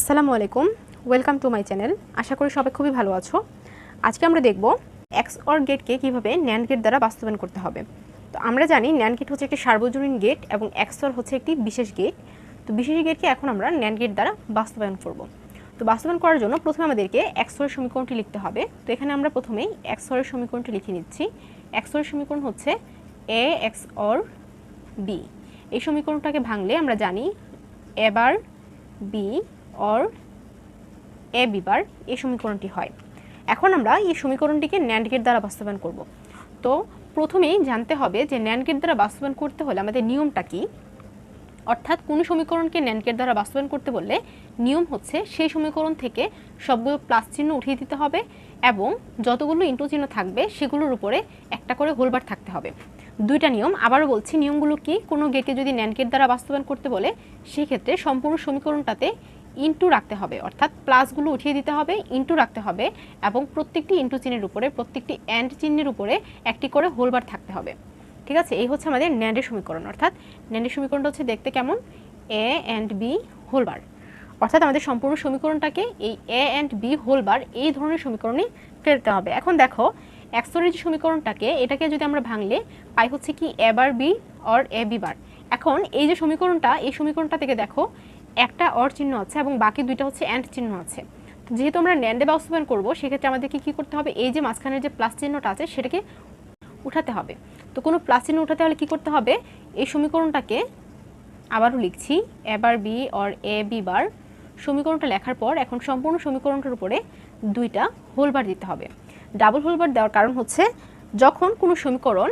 আসসালামু আলাইকুম। Welcome to my channel আশা করি সবাই খুবই ভালো আছো। আজকে আমরা দেখব এক্স অর গেটকে কীভাবে ন্যান গেট দ্বারা বাস্তবায়ন করতে হবে। তো আমরা জানি ন্যান গেট হচ্ছে একটি সার্বজনীন গেট এবং এক্স অর হচ্ছে একটি বিশেষ গেট তো বিশেষ গেটকে এখন আমরা ন্যান গেট দ্বারা বাস্তবায়ন করব। তো বাস্তবায়ন করার জন্য প্রথমে আমাদেরকে এক্স অরের সমীকরণটি লিখতে হবে। তো এখানে আমরা প্রথমেই এক্স অরের সমীকরণটি লিখে নিচ্ছি। এক্স অরের সমীকরণ হচ্ছে এ এক্স অর বি এই সমীকরণটাকে ভাঙলে আমরা জানি এবার বি অর এ বিবার এই সমীকরণটি হয়। এখন আমরা এই সমীকরণটিকে ন্যান্ড গেট দ্বারা বাস্তবায়ন করব। তো প্রথমেই জানতে হবে যে ন্যান্ড গেট দ্বারা বাস্তবায়ন করতে হলে আমাদের নিয়মটা কি? অর্থাৎ কোনো সমীকরণকে ন্যান্ড গেট দ্বারা বাস্তবায়ন করতে বললে নিয়ম হচ্ছে সেই সমীকরণ থেকে সবগুলো প্লাস চিহ্ন উঠিয়ে দিতে হবে এবং যতগুলো ইন্টু চিহ্ন থাকবে সেগুলোর উপরে একটা করে হোলবার থাকতে হবে। দুইটা নিয়ম। আবারও বলছি, নিয়মগুলো কি? কোনো গেটকে যদি ন্যান্ড গেট দ্বারা বাস্তবায়ন করতে বলে, সেক্ষেত্রে সম্পূর্ণ সমীকরণটাতে ইন্টু রাখতে হবে, অর্থাৎ প্লাসগুলো উঠিয়ে দিতে হবে ইন্টু রাখতে হবে এবং প্রত্যেকটি ইন্টু চিহ্নের উপরে, প্রত্যেকটি অ্যান্ড চিহ্নের উপরে একটি করে হোলবার থাকতে হবে। ঠিক আছে? এই হচ্ছে আমাদের ন্যান্ডের সমীকরণ, অর্থাৎ ন্যান্ডের সমীকরণটা হচ্ছে দেখতে কেমন? এ অ্যান্ড বি হোলবার অর্থাৎ আমাদের সম্পূর্ণ সমীকরণটাকে এই এ অ্যান্ড বি হোলবার এই ধরনের সমীকরণে ফেলতে হবে। এখন দেখো এক্সরের যে সমীকরণটাকে, এটাকে যদি আমরা ভাঙলে, পাই হচ্ছে কি A bar B or A B bar এখন এই যে সমীকরণটা, এই সমীকরণটা থেকে দেখো একটা অর চিহ্ন আছে এবং বাকি দুইটা হচ্ছে অ্যান্ড চিহ্ন আছে। যেহেতু আমরা ন্যান্ডে বাস্তবায়ন করব, সেক্ষেত্রে আমাদেরকে কী করতে হবে? এই যে মাঝখানের যে প্লাস চিহ্নটা আছে, সেটাকে উঠাতে হবে। তো কোনো প্লাস চিহ্ন উঠাতে হলে কী করতে হবে? এই সমীকরণটাকে আবারও লিখছি এবার B or A B bar সমীকরণটা লেখার পর এখন সম্পূর্ণ সমীকরণটার উপরে দুইটা হোলবার দিতে হবে। ডাবল হোলবার দেওয়ার কারণ হচ্ছে, যখন কোনো সমীকরণ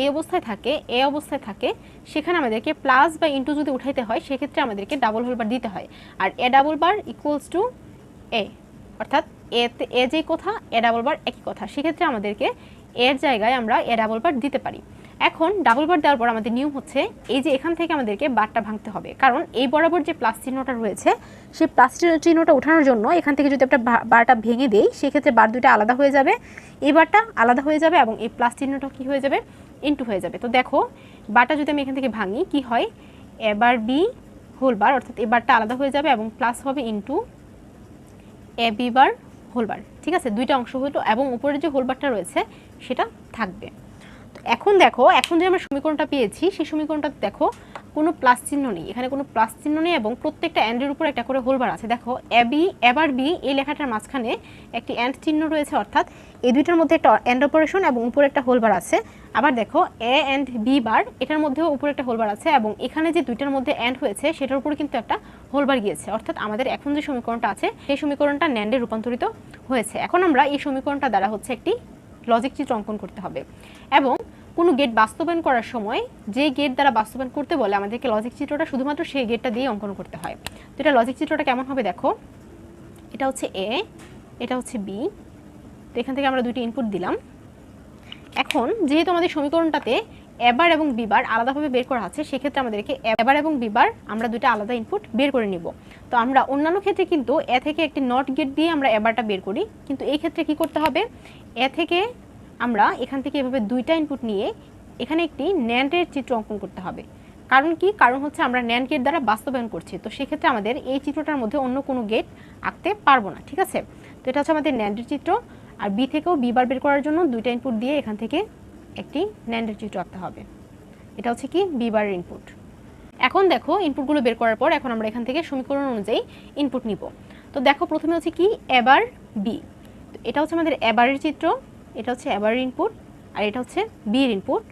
এই অবস্থায় থাকে, এ অবস্থায় থাকে, সেখানে আমাদেরকে প্লাস বা ইন্টু যদি উঠাইতে হয়, সেক্ষেত্রে আমাদেরকে ডাবল হোল বার দিতে হয়। আর A double bar equals to A অর্থাৎ এতে এ যে কথা এ ডাবল বার একই কথা। সেক্ষেত্রে আমাদেরকে এর জায়গায় আমরা এ ডাবল বার দিতে পারি। এখন ডাবল বার দেওয়ার পর আমাদের নিয়ম হচ্ছে, এই যে এখান থেকে আমাদেরকে বারটা ভাঙতে হবে। কারণ এই বরাবর যে প্লাস চিহ্নটা রয়েছে, সেই প্লাস চিহ্নটা ওঠানোর জন্য এখান থেকে যদি একটা বারটা ভেঙে দেই, সেক্ষেত্রে বার দুইটা আলাদা হয়ে যাবে। এই বারটা আলাদা হয়ে যাবে এবং এই প্লাস চিহ্নটা কী হয়ে যাবে? ইন্টু হয়ে যাবে। তো দেখো, বারটা যদি আমি এখান থেকে ভাঙি, কি হয়? এবার বি হোল বার অর্থাৎ এবারটা বারটা আলাদা হয়ে যাবে এবং প্লাস হবে ইন্টু এ বি বার হোলবার ঠিক আছে? দুইটা অংশ হলো এবং উপরের যে হোলবারটা রয়েছে, সেটা থাকবে। তো এখন দেখো, এখন যে আমরা সমীকরণটা পেয়েছি, সেই সমীকরণটা দেখো কোনো প্লাস চিহ্ন নেই। এখানে কোনো প্লাস চিহ্ন নেই এবং প্রত্যেকটা অ্যান্ডের উপর একটা করে হোলবার আছে। দেখো অ্যাবি বি এবার বি এই লেখাটার মাঝখানে একটি অ্যান্ড চিহ্ন রয়েছে অর্থাৎ এই দুইটার মধ্যে একটা অ্যান্ড অপারেশন এবং উপরে একটা হোলবার আছে। আবার দেখো এ অ্যান্ড বি বার এটার মধ্যেও উপরে একটা হোলবার আছে এবং এখানে যে দুইটার মধ্যে অ্যান্ড হয়েছে, সেটার উপরে কিন্তু একটা হোলবার গিয়েছে। অর্থাৎ আমাদের এখন যে সমীকরণটা আছে, সেই সমীকরণটা ন্যান্ডে রূপান্তরিত হয়েছে। এখন আমরা এই সমীকরণটা দ্বারা হচ্ছে একটি লজিক চিত্র অঙ্কন করতে হবে। এবং কোনো গেট বাস্তবায়ন করার সময় যে গেট দ্বারা বাস্তবায়ন করতে বলে, আমাদেরকে লজিক চিত্রটা শুধুমাত্র সেই গেটটা দিয়ে অঙ্কন করতে হয়। তো এটা লজিক চিত্রটা কেমন হবে দেখো? এটা হচ্ছে এ এটা হচ্ছে বি তো এখান থেকে আমরা দুইটি ইনপুট দিলাম। এখন যেহেতু আমাদের সমীকরণটাতে এবার এবং বিবার আলাদাভাবে বের করা আছে, সেক্ষেত্রে আমাদেরকে এবার এবং বিবার আমরা দুইটা আলাদা ইনপুট বের করে নিব। তো আমরা অন্যান্য ক্ষেত্রে কিন্তু এ থেকে একটি নট গেট দিয়ে আমরা এবারটা বের করি। কিন্তু এই ক্ষেত্রে কি করতে হবে? এ থেকে আমরা এখান থেকে এভাবে দুইটা ইনপুট নিয়ে এখানে একটি ন্যান্ডের চিত্র অঙ্কন করতে হবে। কারণ কি? কারণ হচ্ছে আমরা ন্যান্ড গেট দ্বারা বাস্তবায়ন করছি। তো সেক্ষেত্রে আমাদের এই চিত্রটার মধ্যে অন্য কোনো গেট আঁকতে পারব না, ঠিক আছে? তো এটা হচ্ছে আমাদের ন্যান্ডের চিত্র। আর বি থেকেও বি বার বের করার জন্য দুইটা ইনপুট দিয়ে এখান থেকে একটি ন্যান্ডের চিত্র আঁকতে হবে। এটা হচ্ছে কি? বি বারের ইনপুট এখন দেখো ইনপুটগুলো বের করার পর এখন আমরা এখান থেকে সমীকরণ অনুযায়ী ইনপুট নিব। তো দেখো প্রথমে হচ্ছে কি? এবার বি এটা হচ্ছে আমাদের এবারের চিত্র। এটা হচ্ছে এবারের ইনপুট আর এটা হচ্ছে বি ইনপুট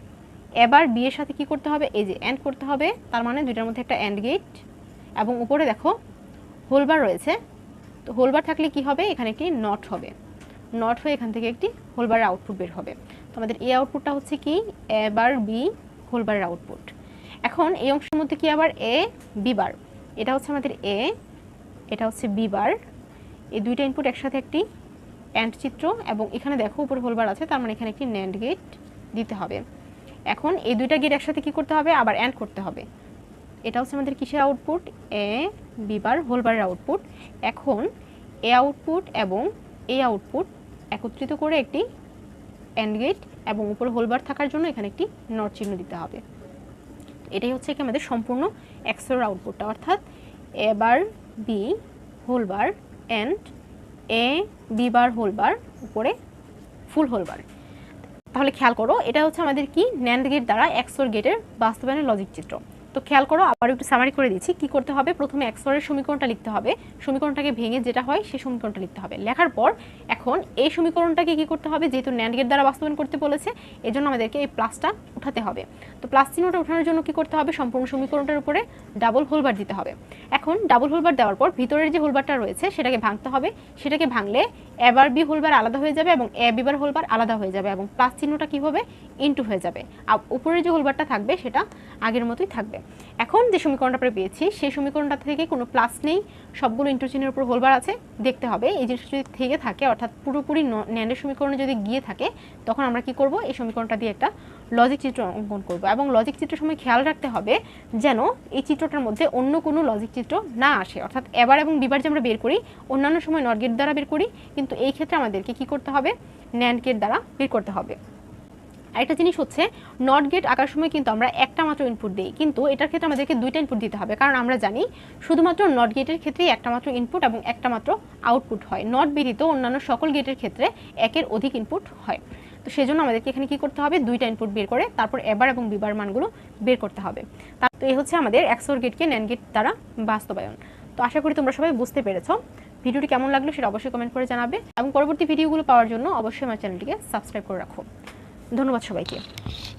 এবার বি এর সাথে কি করতে হবে? এই যে অ্যান্ড করতে হবে, তার মানে দুইটার মধ্যে একটা অ্যান্ড গেট এবং উপরে দেখো হোলবার রয়েছে। তো হোলবার থাকলে কি হবে? এখানে একটি নট হবে। নট হয়ে এখান থেকে একটি হোলবারের আউটপুট বের হবে। তো আমাদের এই আউটপুটটা হচ্ছে কি? এবার বি হোলবারের আউটপুট এখন এই অংশের মধ্যে কি আবার? এ বি বার এটা হচ্ছে আমাদের এ এটা হচ্ছে বি বার এই দুইটা ইনপুট একসাথে একটি অ্যান্ড চিত্র এবং এখানে দেখো উপর হোলবার আছে, তার মানে এখানে একটি ন্যান্ড গেট দিতে হবে। এখন এই দুইটা গেট একসাথে কি করতে হবে? আবার অ্যান্ড করতে হবে। এটা হচ্ছে আমাদের কিসের আউটপুট এ বিবার হোলবারের আউটপুট এখন এ আউটপুট এবং এই আউটপুট একত্রিত করে একটি অ্যান্ড গেট এবং উপরে হোলবার থাকার জন্য এখানে একটি নট চিহ্ন দিতে হবে। এটাই হচ্ছে কি আমাদের সম্পূর্ণ এক্সের আউটপুটটা অর্থাৎ এবার B whole bar and A, B bar whole উপরে ফুল হোল বার। তাহলে খেয়াল করো, এটা হচ্ছে আমাদের কি ন্যান্ড গেট দ্বারা এক্সোর গেটের বাস্তবায়নের লজিক চিত্র। তো খেয়াল করো আবার একটু সামারি করে দিচ্ছি, কি করতে হবে? প্রথমে এক্সোরের সমীকরণটা লিখতে হবে। সমীকরণটাকে ভেঙে যেটা হয় সেই সমীকরণটা লিখতে হবে। লেখার পর এখন এই সমীকরণটাকে কি করতে হবে? যেহেতু ন্যান্ড গেট দ্বারা বাস্তবায়ন করতে বলেছে, এজন্য আমাদেরকে এই প্লাসটা উঠাতে হবে। তো প্লাস চিহ্নটা ওঠানোর জন্য কি করতে হবে? সম্পূর্ণ সমীকরণটার উপরে ডাবল হোলবার দিতে হবে। এখন ডাবল হোলবার দেওয়ার পর ভিতরের যে হোলবারটা রয়েছে, সেটাকে ভাঙতে হবে। সেটাকে ভাঙলে এবার বি হোলবার আলাদা হয়ে যাবে এবং এ বিবার হোলবার আলাদা হয়ে যাবে এবং প্লাস চিহ্নটা কি হবে? ইনটু হয়ে যাবে। আর উপরের যে হোলবারটা থাকবে, সেটা আগের মতোই থাকবে। এখন যে সমীকরণটা আমরা পেয়েছি, সেই সমীকরণটা থেকে কোনো প্লাস নেই, সবগুলো ইন্টু চিহ্নের উপর হোলবার আছে, দেখতে হবে। এই জিনিসটা যদি থেকে থাকে, অর্থাৎ পুরোপুরি ন্যান্ডের সমীকরণে যদি গিয়ে থাকে, তখন আমরা কি করব? এই সমীকরণটা দিয়ে একটা লজিক চিত্র অঙ্কন করব। এবং লজিক চিত্রের সময় খেয়াল রাখতে হবে যেন এই চিত্রটার মধ্যে অন্য কোনো লজিক চিত্র না আসে। অর্থাৎ এবার এবং বিবার যে আমরা বের করি, অন্যান্য সময় নট গেট দ্বারা বের করি, কিন্তু এই ক্ষেত্রে আমাদেরকে কি করতে হবে? ন্যান্ড গেট দ্বারা বের করতে হবে। আরেকটা জিনিস হচ্ছে নট গেট আঁকার সময় কিন্তু আমরা একটা মাত্র ইনপুট দিই। কিন্তু এটার ক্ষেত্রে আমাদেরকে দুইটা ইনপুট দিতে হবে। কারণ আমরা জানি, শুধুমাত্র নট গেটের ক্ষেত্রেই একটা মাত্র ইনপুট এবং একটা মাত্র আউটপুট হয়। নট ব্যতীত অন্যান্য সকল গেটের ক্ষেত্রে একের অধিক ইনপুট হয়। তো সেই জন্য আমাদেরকে এখানে কি করতে হবে? দুইটা ইনপুট বের করে, তারপর এবার এবং বিবার মানগুলো বের করতে হবে। তা- তো এই হচ্ছে আমাদের এক্সোর গেটকে ন্যান গেট দ্বারা বাস্তবায়ন। তো আশা করি তোমরা সবাই বুঝতে পেরেছ। ভিডিওটি কেমন লাগল সেটা অবশ্যই কমেন্ট করে জানাবে। এবং পরবর্তী ভিডিওগুলো পাওয়ার জন্য অবশ্যই আমার চ্যানেলটিকে সাবস্ক্রাইব করে রাখো। ধন্যবাদ সবাইকে।